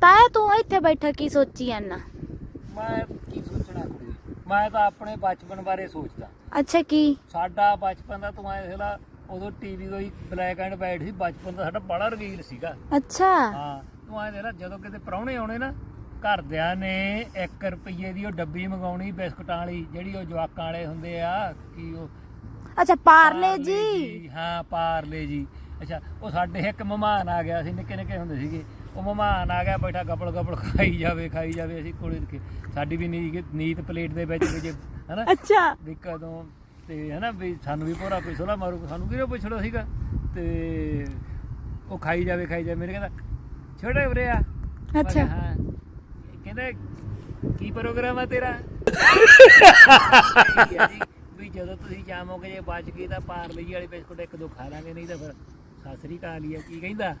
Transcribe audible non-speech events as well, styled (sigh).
ਤਾਇਆ ਤੂੰ ਇੱਥੇ ਬੈਠਾ ਕੀ ਸੋਚੀ ਜਾਂਦਾ? ਮੈਂ ਕੀ ਸੋਚਣਾ ਕੁੜੀ ਮੈਂ ਤਾਂ ਆਪਣੇ ਬਚਪਨ ਬਾਰੇ ਸੋਚਦਾ। ਅੱਛਾ ਕੀ? ਸਾਡਾ ਬਚਪਨ ਦਾ ਤੂੰ ਐ ਜਿਹੜਾ ਉਦੋਂ ਟੀਵੀ ਕੋਈ ਬਲੈਕ ਐਂਡ ਵਾਈਟ ਸੀ ਬਚਪਨ ਦਾ ਸਾਡਾ ਬੜਾ ਰੰਗੀਨ ਸੀਗਾ। ਅੱਛਾ। ਹਾਂ ਤੂੰ ਐ ਜਿਹੜਾ ਜਦੋਂ ਕਿਤੇ ਪ੍ਰਾਹੁਣੇ ਆਉਣੇ ਨਾ ਘਰਦਿਆਂ ਨੇ 1 ਰੁਪਏ ਦੀ ਉਹ ਡੱਬੀ ਮੰਗਾਉਣੀ ਬਿਸਕੁਟਾਂ ਵਾਲੀ ਜਿਹੜੀ ਉਹ ਜਵਾਕਾਂ ਵਾਲੇ ਹੁੰਦੇ ਆ ਕੀ ਉਹ ਅੱਛਾ ਪਾਰਲੇ ਜੀ ਹਾਂ ਪਾਰਲੇ ਜੀ। ਅੱਛਾ ਉਹ ਸਾਡੇ ਇੱਕ ਮਹਿਮਾਨ ਆ ਗਿਆ ਸੀ ਨਿੱਕੇ ਨਿੱਕੇ ਹੁੰਦੇ ਸੀਗੇ। ਉਹ ਮਹਿਮਾਨ ਆ ਗਿਆ ਬੈਠਾ ਗਪਲ ਗਪਲ ਖਾਈ ਜਾਵੇ ਖਾਈ ਜਾਵੇ ਅਸੀਂ ਕੋਲੇ ਕੇ ਸਾਡੀ ਵੀ ਨੀਤ ਨੀਤ ਪਲੇਟ ਦੇ ਵਿੱਚ ਵੀ ਜੇ ਹਨਾ? ਅੱਛਾ। ਵੀ ਕਦੋਂ ਤੇ ਹਨਾ ਵੀ ਸਾਨੂੰ ਵੀ ਪੂਰਾ ਕੋਈ ਸੋਲਾ ਮਾਰੂ ਸਾਨੂੰ ਕਿਹਨੇ ਪੁੱਛਣਾ ਸੀਗਾ? ਤੇ ਉਹ ਖਾਈ ਜਾਵੇ ਖਾਈ ਜਾਵੇ ਮੇਰੇ ਕਹਿੰਦਾ ਛੋਟੇ ਵੀਰੇ ਆ। ਅੱਛਾ। ਹਾਂ। ਕਹਿੰਦਾ ਕੀ ਪ੍ਰੋਗਰਾਮ ਆ ਤੇਰਾ? (laughs) ਵੀ ਜਦੋਂ ਤੁਸੀਂ ਜਾਮੋਗੇ ਜੇ ਬਚ ਗਈ ਤਾਂ ਪਾਰਲੀ ਵਾਲੀ ਬਿਸਕੁਟ ਇੱਕ ਦੋ ਖਾ ਲਾਂਗੇ ਨਹੀਂ ਤਾਂ ਫਿਰ ਸਤਿ ਸ੍ਰੀ ਅਕਾਲ ਹੀ ਆ ਕੀ ਕਹਿੰਦਾ?